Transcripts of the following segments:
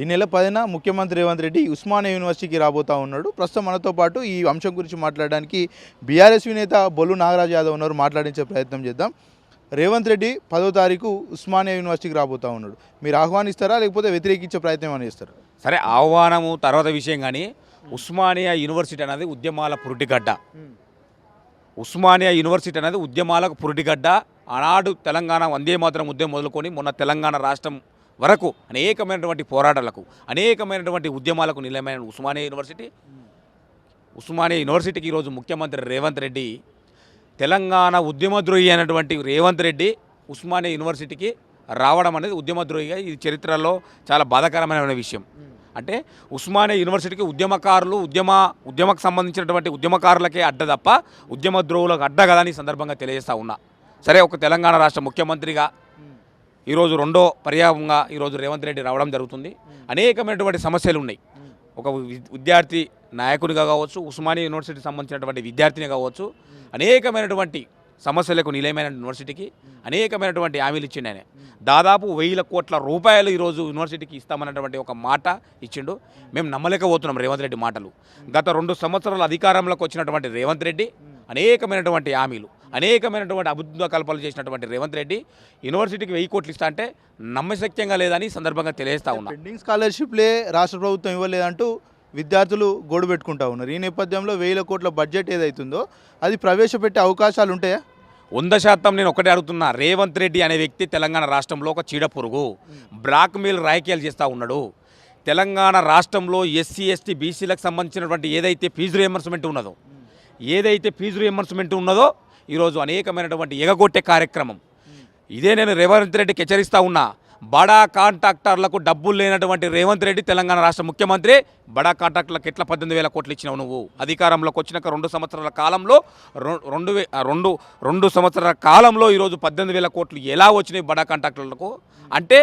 ఈ నెల పదిన ముఖ్యమంత్రి రేవంత్ రెడ్డి ఉస్మానియా యూనివర్సిటీకి రాబోతా ఉన్నాడు. ప్రస్తుతం మనతో పాటు ఈ అంశం గురించి మాట్లాడడానికి బీఆర్ఎస్ నేత బొల్లు నాగరాజ్ యాదవ్ ఉన్నారు. మాట్లాడించే ప్రయత్నం చేద్దాం. రేవంత్ రెడ్డి పదో తారీఖు ఉస్మానియా యూనివర్సిటీకి రాబోతా ఉన్నాడు. మీరు ఆహ్వానిస్తారా? లేకపోతే వ్యతిరేకించే ప్రయత్నం ఏమైనా చేస్తారా? సరే ఆహ్వానము తర్వాత విషయం కానీ ఉస్మానియా యూనివర్సిటీ అనేది ఉద్యమాల పురుటిగడ్డ. ఉస్మానియా యూనివర్సిటీ అనేది ఉద్యమాలకు పురుటిగడ్డ. ఆనాడు తెలంగాణ వందే మాత్రం ఉద్యమం మొదలుకొని మొన్న తెలంగాణ రాష్ట్రం వరకు అనేకమైనటువంటి పోరాటాలకు అనేకమైనటువంటి ఉద్యమాలకు నిలయమైన ఉస్మానియా యూనివర్సిటీ. ఉస్మానియా యూనివర్సిటీకి ఈరోజు ముఖ్యమంత్రి రేవంత్ రెడ్డి తెలంగాణ ఉద్యమద్రోహి అయినటువంటి రేవంత్ రెడ్డి ఉస్మానియా యూనివర్సిటీకి రావడం అనేది ఉద్యమద్రోహిగా ఇది చరిత్రలో చాలా బాధాకరమైన విషయం. అంటే ఉస్మానియా యూనివర్సిటీకి ఉద్యమకారులు ఉద్యమ ఉద్యమకు సంబంధించినటువంటి ఉద్యమకారులకే అడ్డ తప్ప ఉద్యమద్రోహులకు అడ్డ కదా అని సందర్భంగా తెలియజేస్తా ఉన్నా. సరే ఒక తెలంగాణ రాష్ట్ర ముఖ్యమంత్రిగా ఈరోజు రెండో పర్యాయంగా ఈరోజు రేవంత్ రెడ్డి రావడం జరుగుతుంది. అనేకమైనటువంటి సమస్యలు ఉన్నాయి ఒక విద్యార్థి నాయకునిగా కావచ్చు ఉస్మానియా యూనివర్సిటీకి సంబంధించినటువంటి విద్యార్థిని కావచ్చు అనేకమైనటువంటి సమస్యలకు నిలయమైన యూనివర్సిటీకి అనేకమైనటువంటి హామీలు ఇచ్చిండు ఆయన. దాదాపు వెయ్యిల కోట్ల రూపాయలు ఈరోజు యూనివర్సిటీకి ఇస్తామన్నటువంటి ఒక మాట ఇచ్చిండు. మేము నమ్మలేకపోతున్నాం రేవంత్ రెడ్డి మాటలు. గత రెండు సంవత్సరాల అధికారంలోకి వచ్చినటువంటి రేవంత్ రెడ్డి అనేకమైనటువంటి హామీలు. అనేకమైనటువంటి అభివృద్ధి కల్పనలు చేసినటువంటి రేవంత్ రెడ్డి యూనివర్సిటీకి వెయ్యి కోట్లు ఇస్తా అంటే నమ్మశక్యంగా లేదని సందర్భంగా తెలియజేస్తా ఉన్నా. పెండింగ్ స్కాలర్షిప్లే రాష్ట్ర ప్రభుత్వం ఇవ్వలేదంటూ విద్యార్థులు గోడు పెట్టుకుంటా ఉన్నారు. ఈ నేపథ్యంలో వేల కోట్ల బడ్జెట్ ఏదైతుందో అది ప్రవేశపెట్టే అవకాశాలు ఉంటాయా? వంద శాతం నేను ఒకటే అడుగుతున్నా. రేవంత్ రెడ్డి అనే వ్యక్తి తెలంగాణ రాష్ట్రంలో ఒక చీడ పురుగు. బ్లాక్ మెయిల్ రాజకీయాలు చేస్తూ ఉన్నాడు. తెలంగాణ రాష్ట్రంలో ఎస్సీ ఎస్టీ బీసీలకు సంబంధించినటువంటి ఏదైతే ఫీజు రియంబర్స్మెంట్ ఉన్నదో ఏదైతే ఫీజు రియంబర్స్మెంట్ ఉన్నదో ఈరోజు అనేకమైనటువంటి ఎగగొట్టే కార్యక్రమం. ఇదే నేను రేవంత్ రెడ్డికి హెచ్చరిస్తా ఉన్నా. బడా కాంట్రాక్టర్లకు డబ్బులు లేనటువంటి రేవంత్ రెడ్డి తెలంగాణ రాష్ట్ర ముఖ్యమంత్రి బడా కాంట్రాక్టర్లకు ఎట్లా పద్దెనిమిది వేల కోట్లు ఇచ్చినావు నువ్వు? అధికారంలోకి వచ్చినాక రెండు సంవత్సరాల కాలంలో రెండు రెండు రెండు సంవత్సరాల కాలంలో ఈరోజు పద్దెనిమిది వేల కోట్లు ఎలా వచ్చినాయి బడా కాంట్రాక్టర్లకు? అంటే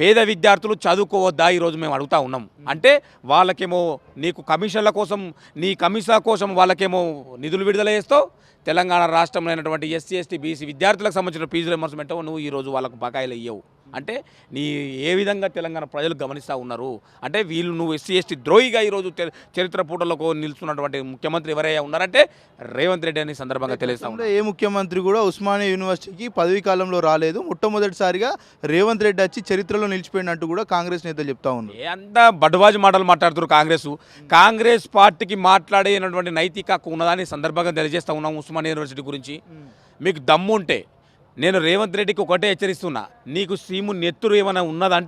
పేద విద్యార్థులు చదువుకోవద్దా ఈరోజు మేము అడుగుతా ఉన్నాం. అంటే వాళ్ళకేమో నీకు కమిషన్ల కోసం నీ కమిషన్ కోసం వాళ్ళకేమో నిధులు విడుదల చేస్తావు. తెలంగాణ రాష్ట్రంలో అయినటువంటి ఎస్సీ ఎస్టీ బీసీ విద్యార్థులకు సంబంధించిన ఫీజు రిమర్స్మెంట్ నువ్వు ఈరోజు వాళ్ళకు బకాయిలు ఇవ్వవు అంటే నీ ఏ విధంగా తెలంగాణ ప్రజలు గమనిస్తూ ఉన్నారు? అంటే వీళ్ళు నువ్వు ఎస్సీ ఎస్టీ ద్రోహిగా ఈరోజు చరిత్ర పూటలకు నిలుస్తున్నటువంటి ముఖ్యమంత్రి ఎవరయ్యా ఉన్నారంటే రేవంత్ రెడ్డి అని సందర్భంగా తెలియస్తా గతంలో ఏ ముఖ్యమంత్రి కూడా ఉస్మానియా యూనివర్సిటీకి పదవీ కాలంలో రాలేదు. మొట్టమొదటిసారిగా రేవంత్ రెడ్డి వచ్చి చరిత్రలో నిలిచిపోయినట్టు కూడా కాంగ్రెస్ నేతలు చెప్తా ఉన్నారు. అంతా బడ్వాజు మాటలు మాట్లాడుతున్నారు కాంగ్రెస్. కాంగ్రెస్ పార్టీకి మాట్లాడేటువంటి నైతిక హక్కు ఉన్నదని ఈ సందర్భంగా తెలియజేస్తా ఉన్నాం ఉస్మానియా యూనివర్సిటీ గురించి. మీకు దమ్ము ఉంటే నేను రేవంత్ రెడ్డికి ఒకటే హెచ్చరిస్తున్నా నీకు సీము నెత్తురు ఏమైనా ఉన్నదంటే